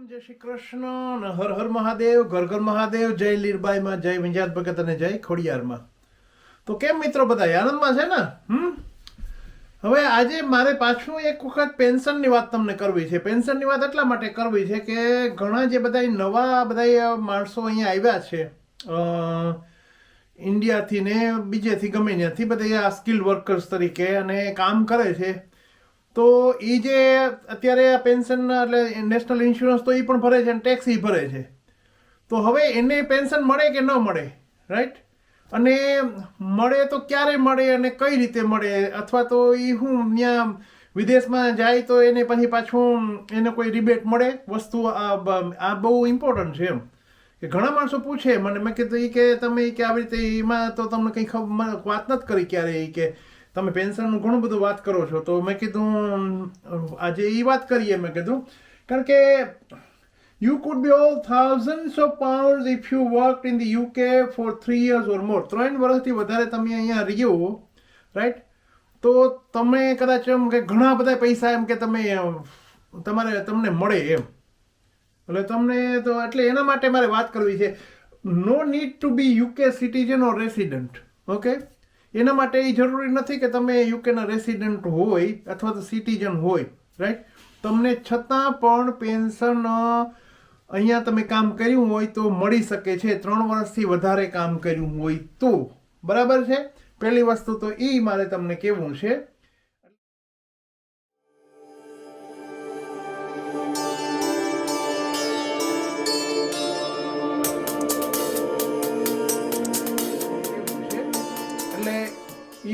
રામ, જય શ્રી કૃષ્ણ હર હર મહાદેવ, ઘર ઘર મહાદેવ, જય લીરબાઈમાં, જય વિંજાત ભગત અને જય ખોડિયારમાં. તો કેમ મિત્રો બધા? આનંદમાં છે ને? હમ? હવે આજે મારે પાછું એક વખત પેન્શનની વાત તમને કરવી છે. પેન્શનની વાત એટલા માટે કરવી છે કે ઘણા જે બધા નવા બધા માણસો અહીંયા આવ્યા છે ઇન્ડિયાથી ને બીજેથી ગમે ત્યાંથી બધા સ્કિલ વર્કર્સ તરીકે અને કામ કરે છે. તો એ જે અત્યારે આ પેન્શન એટલે નેશનલ ઇન્સ્યોરન્સ તો એ પણ ભરે છે અને ટેક્સ એ ભરે છે. તો હવે એને પેન્શન મળે કે ન મળે રાઈટ અને મળે તો ક્યારે મળે અને કઈ રીતે મળે? અથવા તો એ હું ત્યાં વિદેશમાં જાય તો એને પછી પાછું એને કોઈ રિબેટ મળે? વસ્તુ આ બહુ ઇમ્પોર્ટન્ટ છે એમ. કે ઘણા માણસો પૂછે, મને મેં કીધું એ કે તમે કે આવી રીતે એમાં તો તમને કંઈ ખબર વાત નથી કરી ક્યારે એ કે તમે પેન્શનનું ઘણું બધું વાત કરો છો, તો મેં કીધું આજે એ વાત કરીએ, મેં કીધું. કારણ કે you could be all thousands of pound if you work in the UK for three years or more ત્રણ વર્ષથી વધારે તમે અહીંયા રહ્યો રાઈટ તો તમે કદાચ એમ કે ઘણા બધા પૈસા એમ કે તમે તમારે તમને મળે એમ. એટલે તમને તો એટલે એના માટે મારે વાત કરવી છે. No need to be UK citizen or resident okay એના માટે એ જરૂરી નથી કે તમે યુકેના રેસિડન્ટ હોય અથવા તો સિટીઝન હોય રાઈટ તમને છતાં પણ પેન્શન અહીંયા તમે કામ કર્યું હોય તો મળી શકે છે. ત્રણ વર્ષથી વધારે કામ કર્યું હોય તો. બરાબર છે? પહેલી વસ્તુ તો એ મારે તમને કહેવું છે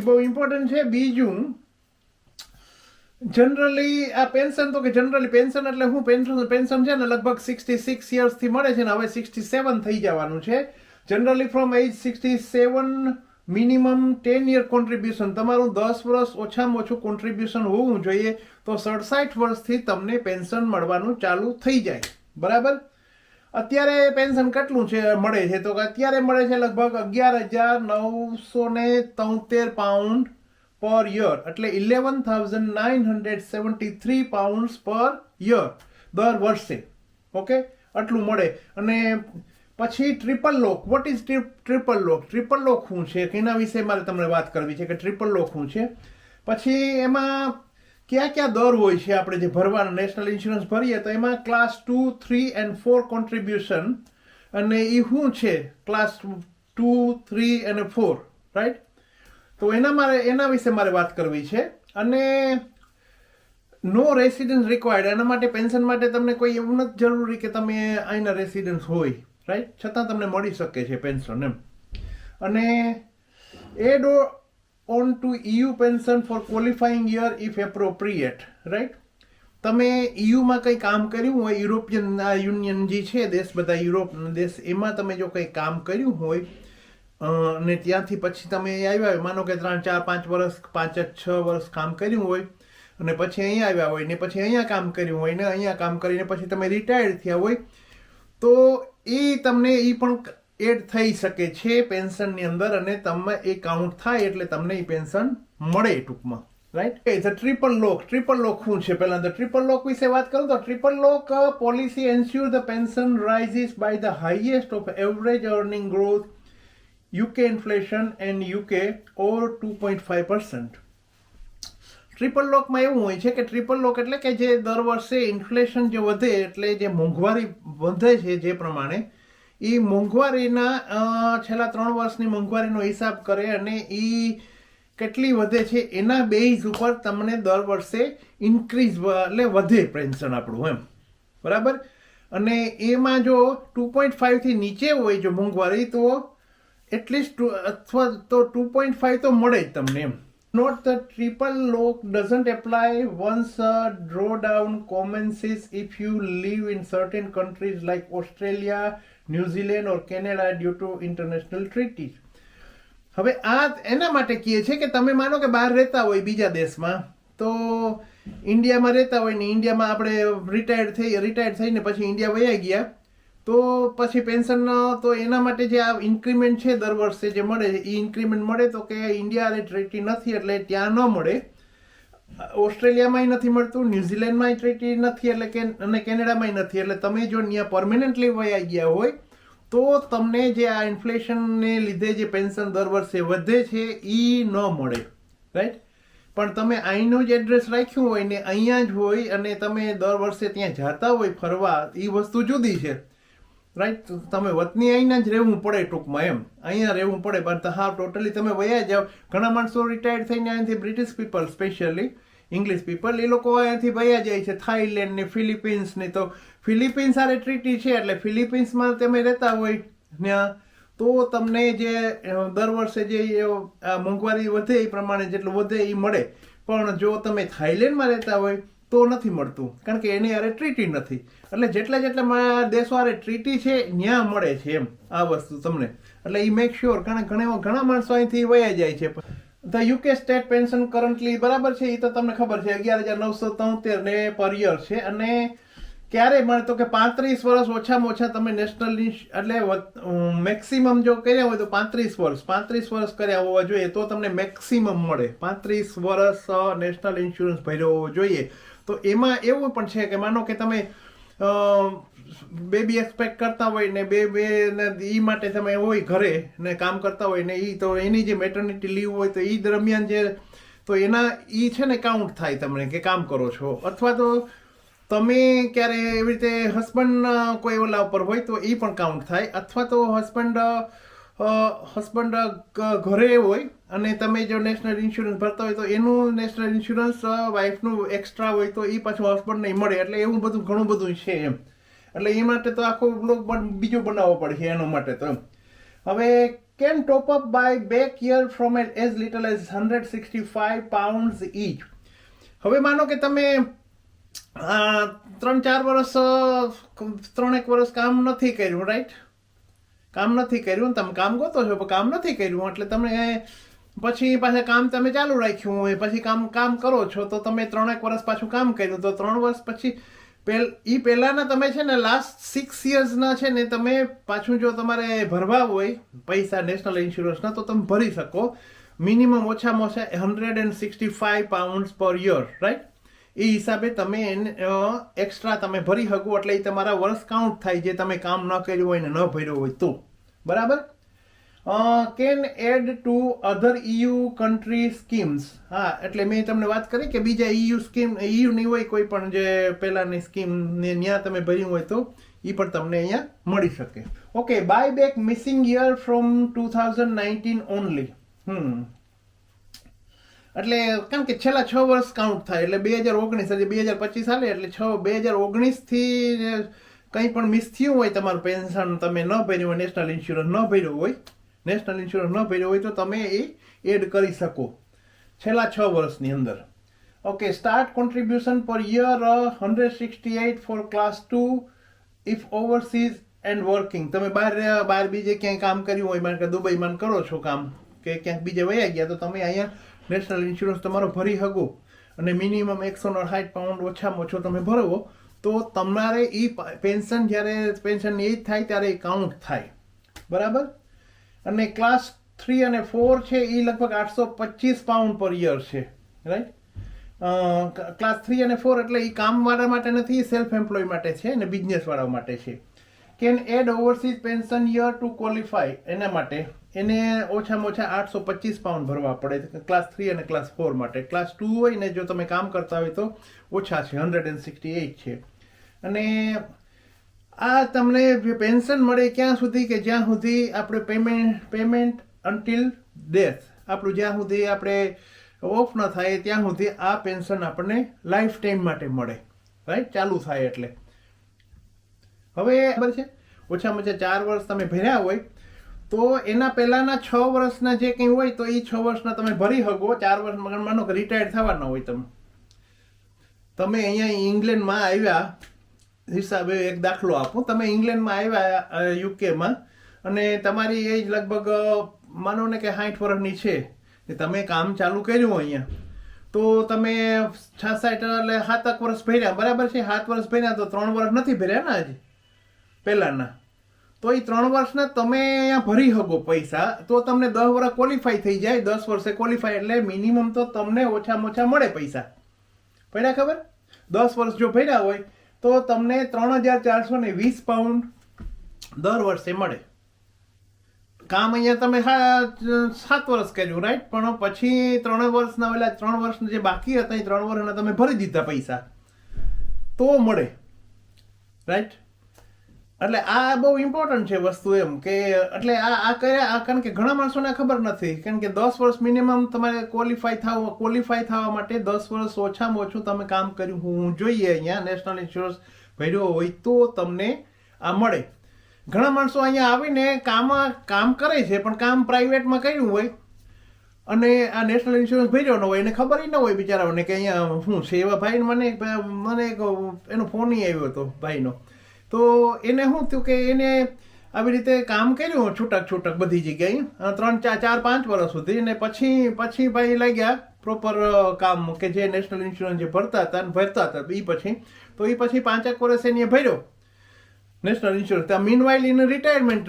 બહુ ઇમ્પોર્ટન્ટ છે. બીજું જનરલી આ પેન્શન તો કે જનરલી પેન્શન એટલે હું પેન્શન પેન્શન છે ને લગભગ સિક્સટી સિક્સ યર્સથી મળે છે ને હવે સિક્સટી સેવન થઈ જવાનું છે. Generally from age sixty seven minimum ten year contribution તમારું દસ વર્ષ ઓછામાં ઓછું કોન્ટ્રીબ્યુશન હોવું જોઈએ તો સડસાઠ વર્ષથી તમને પેન્શન મળવાનું ચાલુ થઈ જાય. બરાબર? અત્યારે પેન્શન કેટલું છે, મળે છે? તો કે અત્યારે મળે છે લગભગ અગિયાર હજાર નવસો ને તોતેર પાઉન્ડ પર યર એટલે eleven thousand nine hundred seventy three pounds per year દર વર્ષે. ઓકે આટલું મળે. અને પછી triple lock what is triple lock triple lock શું છે? એના વિશે મારે તમને વાત કરવી છે કે ટ્રિપલ લોક શું છે? પછી એમાં કયા કયા દર હોય છે આપણે જે ભરવાનો નેશનલ ઇન્સ્યોરન્સ ભરીએ, તો એમાં class two three and four contribution અને એ શું છે? ક્લાસ ટુ થ્રી અને ફોર રાઈટ તો એના મારે એના વિશે મારે વાત કરવી છે. અને નો રેસિડન્સ રિક્વાયર્ડ એના માટે પેન્શન માટે તમને કોઈ એવું નથી જરૂરી કે તમે અહીંના રેસિડન્સ હોય રાઈટ છતાં તમને મળી શકે છે પેન્શન એમ. અને add on to EU pension for qualifying year if appropriate right તમે ઇયુમાં કંઈ કામ કર્યું હોય યુરોપિયન યુનિયન જે છે, દેશ બધા યુરોપ દેશ એમાં તમે જો કંઈ કામ કર્યું હોય અને ત્યાંથી પછી તમે આવ્યા હોય, માનો કે ત્રણ, ચાર, પાંચ વર્ષ, પાંચ જ છ વર્ષ કામ કર્યું હોય, અને પછી અહીંયા આવ્યા હોય, ને પછી અહીંયા કામ કર્યું હોય, ને અહીંયા કામ કરીને પછી તમે રિટાયર્ડ થયા હોય, તો એ તમને એ પણ એડ થઈ શકે છે પેન્શનની અંદર અને તમે એ કાઉન્ટ થાય એટલે તમને એ પેન્શન મળે ટૂંકમાં. Right the triple lock triple lock શું છે? પહેલાં તો ટ્રિપલ લોક વિશે વાત કરું તો triple lock policy ensure the pension rises by the highest of average earning growth UK inflation and UK over two point five percent triple લોકમાં એવું હોય છે કે ટ્રિપલ લોક એટલે કે જે દર વર્ષે ઇન્ફ્લેશન જે વધે એટલે જે મોંઘવારી વધે છે જે પ્રમાણે એ મોંઘવારીના છેલ્લા ત્રણ વર્ષની મોંઘવારીનો હિસાબ કરે અને એ કેટલી વધે છે એના બેઝ ઉપર તમને દર વર્ષે ઇન્ક્રીઝ એટલે વધે પેન્શન આપણું, એમ. બરાબર? અને એમાં જો ટુ પોઈન્ટ ફાઈવથી નીચે હોય જો મોંઘવારી, તો એટલીસ્ટ અથવા તો ટુ પોઈન્ટ ફાઈવ તો મળે જ તમને, એમ. Note the triple lock doesn't apply once draw down commences if you live in certain countries like Australia New Zealand or Canada due to international treaties. હવે આ એના માટે કહે છે કે તમે માનો કે બહાર રહેતા હોય બીજા દેશમાં, તો ઇન્ડિયામાં રહેતા હોય ને ઇન્ડિયામાં આપણે રિટાયર્ડ થઈ રિટાયર્ડ થઈને પછી ઇન્ડિયા વયા ગયા, તો પછી પેન્શન તો એના માટે જે આ ઇન્ક્રીમેન્ટ છે દર વર્ષે જે મળે એ ઇન્ક્રીમેન્ટ મળે તો કે ઇન્ડિયા ટ્રીટી નથી એટલે ત્યાં ન મળે. ઓસ્ટ્રેલિયામાંય નથી મળતું ન્યુઝીલેન્ડમાંય ટ્રીટી નથી, એટલે કે અને કેનેડામાંય નથી. એટલે તમે જો ત્યાં પરમેનન્ટલી વયા ગયા હોય, તો તમને જે આ ઇન્ફ્લેશનને લીધે જે પેન્શન દર વર્ષે વધે છે એ ન મળે. રાઈટ પણ તમે અહીંનું જ એડ્રેસ રાખ્યું હોય ને અહીંયા જ હોય અને તમે દર વર્ષે ત્યાં જતા હોય, ફરવા એ વસ્તુ જુદી છે. રાઈટ તમે વતની અહીંના જ રહેવું પડે ટૂંકમાં એમ. અહીંયા રહેવું પડે, પણ હા ટોટલી તમે વયા જાઓ. ઘણા માણસો રિટાયર્ડ થઈને અહીંથી British people specially English people એ લોકો અહીંયાથી વયા જાય છે. થાઈલેન્ડ ને ફિલિપિન્સ ને, તો ફિલિપિન્સ આરે ટ્રીટી છે, એટલે ફિલિપિન્સમાં તમે રહેતા હોય ત્યાં, તો તમને જે દર વર્ષે જે મોંઘવારી વધે એ પ્રમાણે જેટલું વધે એ મળે. પણ જો તમે થાઈલેન્ડમાં રહેતા હોય તો નથી મળતું, કારણ કે એની હારે ટ્રીટી નથી. એટલે જેટલા જેટલા દેશો હારે ટ્રીટી છે ત્યાં મળે છે એમ આ વસ્તુ તમને. એટલે એ મેક શ્યોર કારણ ઘણા ઘણા માણસો અહીંથી વયા જાય છે. The UK state pension currently બરાબર છે એ તો તમને ખબર છે, અગિયાર હજાર નવસો તોતેર ને પર યર છે. અને ક્યારે મળે તો કે પાંત્રીસ વર્ષ ઓછામાં ઓછા તમે નેશનલ એટલે મેક્સિમમ જો કર્યા હોય તો પાંત્રીસ વર્ષ પાંત્રીસ વર્ષ કર્યા હોવા જોઈએ તો તમને મેક્સિમમ મળે. પાંત્રીસ વર્ષ નેશનલ ઇન્સ્યોરન્સ ભર્યો હોવો જોઈએ. તો એમાં એવું પણ છે કે માનો કે તમે બેબી એક્સપેક્ટ કરતા હોય ને બે બે ને એ માટે તમે હોય ઘરે ને કામ કરતા હોય ને એ તો એની જે મેટર્નિટી લીવ હોય તો એ દરમિયાન જે, તો એના એ છે ને કાઉન્ટ થાય તમને કે કામ કરો છો. અથવા તો તમે ક્યારે એવી રીતે હસબન્ડ કોઈ ઓલા ઉપર હોય તો એ પણ કાઉન્ટ થાય. અથવા તો હસબન્ડ હસબન્ડ ઘરે હોય અને તમે જો નેશનલ ઇન્સ્યોરન્સ ભરતા હોય તો એનું નેશનલ ઇન્સ્યોરન્સ વાઈફનું એક્સ્ટ્રા હોય તો એ પાછું હસબન્ડ નહીં મળે. એટલે એવું બધું, ઘણું બધું છે એમ. એટલે એ માટે તો આખો બ્લોક બીજો બનાવવો પડશે એના માટે તો. હવે can top up buy back year from as little as hundred sixty five pound each હવે માનો કે તમે ત્રણ ચાર વર્ષ ત્રણેક વર્ષ કામ નથી કર્યું રાઈટ કામ નથી કર્યું, તમે કામ ગોતો છો, પણ કામ નથી કર્યું, એટલે તમે પછી પાછા કામ તમે ચાલુ રાખ્યું હોય, પછી કામ કામ કરો છો, તો તમે ત્રણેક વર્ષ પાછું કામ કર્યું, તો ત્રણ વર્ષ પછી પેલ એ પહેલાંના તમે છે ને લાસ્ટ સિક્સ ઇયર્સના છે ને તમે પાછું જો તમારે ભરવા હોય, પૈસા નેશનલ ઇન્સ્યોરન્સના તો તમે ભરી શકો. મિનિમમ ઓછામાં ઓછા hundred and sixty five pound per year right એ હિસાબે તમે એને એક્સ્ટ્રા તમે ભરી શકો, એટલે એ તમારા વર્ષ કાઉન્ટ થાય, જે તમે કામ ન કર્યું હોય ને ન ભર્યું હોય તો. બરાબર? Can add to other EU country schemes હા, એટલે મેં તમને વાત કરી કે બીજા EU સ્કીમ EU ની હોય, કોઈ પણ જે પહેલાની સ્કીમ ને ત્યાં તમે ભર્યું હોય તો એ પણ તમને અહીંયા મળી શકે. Okay buy back missing year from two thousand nineteen only hmm. એટલે કારણ કે છેલ્લા છ વર્ષ કાઉન્ટ થાય, એટલે બે હજાર ઓગણીસ, હજી બે હજાર પચીસ હાલે, એટલે છ, બે હજાર ઓગણીસથી કંઈ પણ મિસ થયું હોય તમારું પેન્શન તમે ન ભર્યું હોય નેશનલ ઇન્સ્યોરન્સ ન ભર્યું હોય નેશનલ ઇન્સ્યોરન્સ ન ભર્યો હોય, તો તમે એ એડ કરી શકો. છેલ્લા છ વર્ષની અંદર. Okay start contribution per year hundred sixty eight for class two if overseas and working તમે બહાર રહ્યા- બહાર બીજે ક્યાંય કામ કર્યું હોય, માનો કે દુબઈમાં કરો છો કામ, કે ક્યાંક બીજે વયા ગયા, તો તમે અહીંયા નેશનલ ઇન્સ્યોરન્સ તમારો ભરી શકો. અને મિનિમમ એકસો સાઠ પાઉન્ડ ઓછામાં ઓછો તમે ભરવો તો તમારે એ પેન્શન જ્યારે પેન્શનની એજ થાય ત્યારે એ કાઉન્ટ થાય. બરાબર? અને ક્લાસ થ્રી અને ફોર છે એ લગભગ આઠસો પચીસ પાઉન્ડ પર યર છે. રાઈટ ક્લાસ થ્રી અને ફોર એટલે એ કામવાળા માટે નથી સેલ્ફ એમ્પ્લોય માટે છે અને બિઝનેસવાળા માટે છે. Can add overseas pension year to qualify એના માટે. એને ઓછામાં ઓછા આઠસો પચીસ પાઉન્ડ ભરવા પડે. ક્લાસ થ્રી અને ક્લાસ ફોર માટે. ક્લાસ ટુ હોય ને, જો તમે કામ કરતા હોય તો ઓછા છે હંડ્રેડ એન્ડ સિક્સટી એઇટ છે. અને આ તમને પેન્શન મળે ક્યાં સુધી કે જ્યાં સુધી આપણે પેમેન્ટ પેમેન્ટ અન્ટિલ ડેથ આપણું જ્યાં સુધી આપણે ઓફ ન થાય, ત્યાં સુધી આ પેન્શન આપણને લાઈફ ટાઈમ માટે મળે. રાઈટ ચાલુ થાય એટલે. હવે ખબર છે? ઓછામાં ઓછા ચાર વર્ષ તમે ભર્યા હોય, તો એના પહેલાંના છ વર્ષના જે કંઈ હોય, તો એ છ વર્ષના તમે ભરી શકો. ચાર વર્ષ માનો કે રિટાયર્ડ થવાના હોય તમે. તમે અહીંયા ઇંગ્લેન્ડમાં આવ્યા હિસાબે એક દાખલો આપું. તમે ઇંગ્લેન્ડમાં આવ્યા યુકેમાં અને તમારી એજ લગભગ માનો ને કે સાઠ વર્ષની છે. કે તમે કામ ચાલુ કર્યું અહીંયા. તો તમે છાસઠ એટલે સાતક વર્ષ ભર્યા. બરાબર છે? સાત વર્ષ ભર્યા તો ત્રણ વર્ષ નથી ભર્યા ને હજી પહેલાંના. તો એ ત્રણ વર્ષના તમે અહીંયા ભરી શકો પૈસા. તો તમને દસ વર્ષ ક્વોલિફાય થઈ જાય. દસ વર્ષે ક્વોલિફાય એટલે મિનિમમ તો તમને ઓછામાં ઓછા મળે પૈસા. પડ્યા ખબર? દસ વર્ષ જો ભર્યા હોય તો તમને ત્રણ હજાર ચારસો ને વીસ પાઉન્ડ દર વર્ષે મળે. કામ અહીંયા તમે સાત વર્ષ કર્યું રાઈટ પણ પછી ત્રણ વર્ષના ઓલા ત્રણ વર્ષના જે બાકી હતા, એ ત્રણ વર્ષના તમે ભરી દીધા પૈસા. તો મળે. રાઈટ એટલે આ બહુ ઇમ્પોર્ટન્ટ છે વસ્તુ એમ કે એટલે આ આ કર્યા આ કારણ કે ઘણા માણસોને ખબર નથી. કારણ કે દસ વર્ષ મિનિમમ તમારે ક્વોલિફાય થવા ક્વોલિફાય થવા માટે દસ વર્ષ ઓછામાં ઓછું તમે કામ કર્યું. હું જોઈએ અહીંયા નેશનલ ઇન્સ્યોરન્સ ભર્યો હોય તો તમને આ મળે. ઘણા માણસો અહીંયા આવીને કામ કામ કરે છે, પણ કામ પ્રાઇવેટમાં કર્યું હોય અને આ નેશનલ ઇન્સ્યોરન્સ ભર્યો ન હોય, એને ખબર ન હોય બિચારાઓને કે અહીંયા શું છે. એવા ભાઈ મને મને એનો ફોન આવ્યો હતો ભાઈનો. તો એને શું થયું કે એને આવી રીતે કામ કર્યું, છૂટક છૂટક બધી જગ્યાએ. ત્રણ ચાર ચાર, પાંચ વર્ષ સુધી અને પછી પછી ભાઈ લાગ્યા પ્રોપર કામ કે જે નેશનલ ઇન્સ્યોરન્સ જે ભરતા હતા અને ભરતા હતા એ પછી. તો એ પછી પાંચેક વર્ષ એને ભર્યો. નેશનલ ઇન્સ્યોરન્સ ત્યાં મીનવાઇલ એને રિટાયરમેન્ટ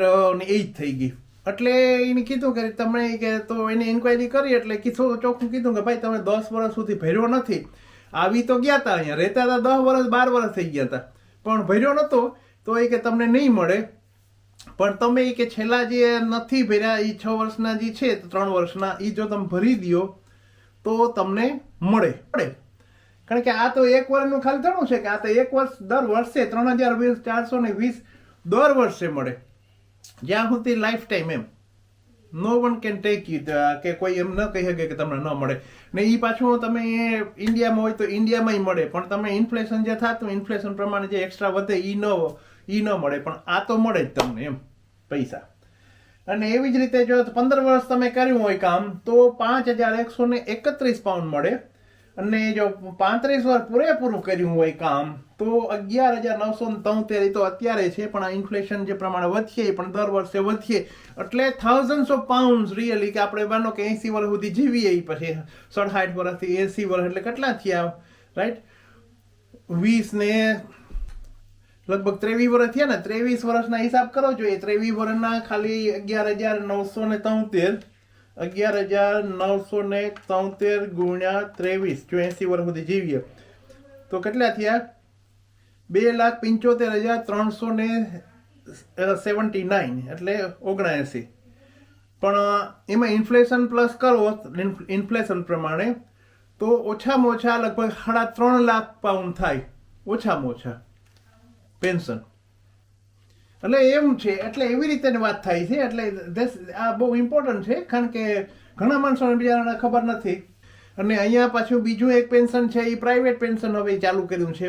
એજ થઈ ગઈ. એટલે એને કીધું કે તમે કે તો એને ઇન્ક્વાયરી કરી એટલે કીધું, ચોખ્ખું કીધું કે ભાઈ તમે દસ વર્ષ સુધી ભર્યો નથી. આવી તો ગયા હતા અહીંયા. રહેતા હતા દસ વર્ષ, બાર વર્ષ થઈ ગયા હતા પણ ભર્યો નહોતો તો એ કે તમને નહીં મળે. પણ તમે એ કે છેલ્લા જે નથી ભર્યા એ છ વર્ષના જે છે ત્રણ વર્ષના એ જો તમે ભરી દો તો તમને મળે. મળે. કારણ કે આ તો એક વર્ષનું ખાલી ઘણું છે કે આ તો એક વર્ષ દર વર્ષે ત્રણ હજાર વીસ, ચારસો ને વીસ દર વર્ષે મળે. જ્યાં સુધી lifetime M. No one can take it કે કોઈ એમ ન કહી શકે કે તમને ન મળે. ને એ પાછું તમે ઇન્ડિયામાં હોય તો ઇન્ડિયામાંય મળે. પણ તમે ઇન્ફ્લેશન જે થતું ઇન્ફ્લેશન પ્રમાણે જે એક્સ્ટ્રા વધે એ ન એ ન મળે. પણ આ તો મળે જ તમને એમ, પૈસા. અને એવી જ રીતે જો પંદર વર્ષ તમે કર્યું હોય કામ, તો પાંચ હજાર એકસો ને એકત્રીસ પાઉન્ડ મળે. અને જો પાંત્રીસ વર્ષ પૂરેપૂરું કર્યું હોય કામ, તો અગિયાર હજાર નવસો તોતેર એ તો અત્યારે છે, પણ આ ઇન્ફ્લેશન જે પ્રમાણે વધીએ પણ દર વર્ષે વધીએ. એટલે થાઉઝન્ડ ઓફ પાઉન્ડ રિયલી કે આપણે માનો કે એસી વર્ષ સુધી જીવીએ પછી. સડસાઠ વર્ષથી એસી વર્ષ એટલે કેટલા થયા? રાઈટ વીસ ને લગભગ ત્રેવીસ વર્ષ થયા ને, ત્રેવીસ વર્ષના હિસાબ કરો જોઈએ ત્રેવીસ વર્ષના ખાલી અગિયાર હજાર નવસો ને તોતેર અગિયાર હજાર નવસો ને તોતેર ગુણ્યા ત્રેવીસ જો એંસી વર્ષ સુધી જીવીએ. તો કેટલા થયા? બે લાખ પંચોતેર હજાર ત્રણસો ને સેવન્ટી નાઇન, એટલે ઓગણએંસી. પણ એમાં ઇન્ફ્લેશન પ્લસ કરો ઇન્ફ્લેશન પ્રમાણે, તો ઓછામાં ઓછા લગભગ સાડા ત્રણ લાખ પાઉન્ડ થાય. ઓછામાં ઓછા. પેન્શન. એટલે એમ છે, એટલે એવી રીતે વાત થાય છે, એટલે આ બહુ ઇમ્પોર્ટન્ટ છે, કારણ કે ઘણા માણસોને બિચારાને ખબર નથી. અને અહીંયા પાછું બીજું એક પેન્શન છે એ પ્રાઇવેટ પેન્શન હવે ચાલુ કર્યું છે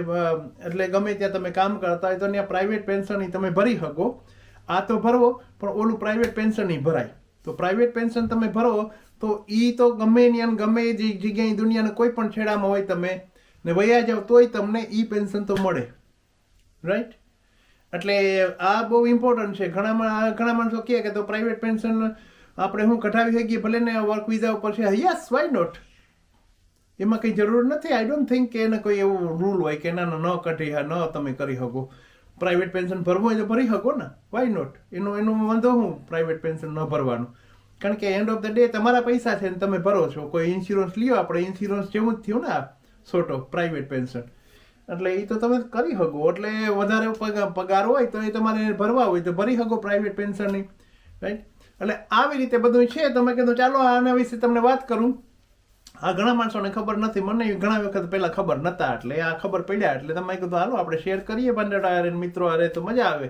એટલે ગમે ત્યાં તમે કામ કરતા હોય તો ત્યાં પ્રાઇવેટ પેન્શન તમે ભરી શકો. આ તો ભરવો, પણ ઓલું પ્રાઇવેટ પેન્શન ઈ ભરાય. તો પ્રાઇવેટ પેન્શન તમે ભરો, તો એ તો ગમે ત્યાં ગમે જે જગ્યાએ દુનિયાના કોઈ પણ છેડામાં હોય તમે, ને વયા જાવ તોય તમને એ પેન્શન તો મળે. રાઈટ એટલે આ બહુ ઇમ્પોર્ટન્ટ છે. ઘણા ઘણા માણસો કહે કે તો પ્રાઇવેટ પેન્શન આપણે હું કઢાવી શકીએ? ભલે ને વર્ક વિઝા ઉપર છે. યસ વાય નોટ એમાં કંઈ જરૂર નથી. આઈ ડોન્ટ થિંક કે એને કોઈ એવું રૂલ હોય કે ના ના, કઢી હા ન તમે કરી શકો. પ્રાઇવેટ પેન્શન ભરવું હોય તો ભરી શકો ને. વાય નોટ એનું એનું વાંધો હું પ્રાઇવેટ પેન્શન ન ભરવાનું. કારણ કે એન્ડ ઓફ ધ ડે તમારા પૈસા છે ને તમે ભરો છો. કોઈ ઇન્સ્યોરન્સ લ્યો આપણે ઇન્સ્યોરન્સ જેવું જ થયું ને આ સોટો પ્રાઇવેટ પેન્શન એટલે એ તો તમે કરી શકો. એટલે વધારે પગાર હોય તો એ તમારે ભરવા હોય તો ભરી શકો પ્રાઇવેટ પેન્શનની રાઈટ એટલે આવી રીતે બધું છે. તમે કીધું, ચાલો, આના વિશે તમને વાત કરું. આ ઘણા માણસોને ખબર નથી. મને ઘણા વખત પહેલાં ખબર નહોતા એટલે આ ખબર પડ્યા. એટલે તમે કીધું, હાલો, આપણે શેર કરીએ હારે ને મિત્રો હારે, તો મજા આવે.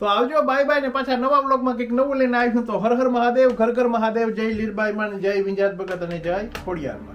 તો આવજો બાય બાય ને પાછા નવા બ્લોગમાં કંઈક નવું લઈને આવ્યું તો હર હર મહાદેવ, ઘર ઘર મહાદેવ, જય લીરબાઈ માં જય વિંજાત ભગત અને જય ખોડિયારમાં.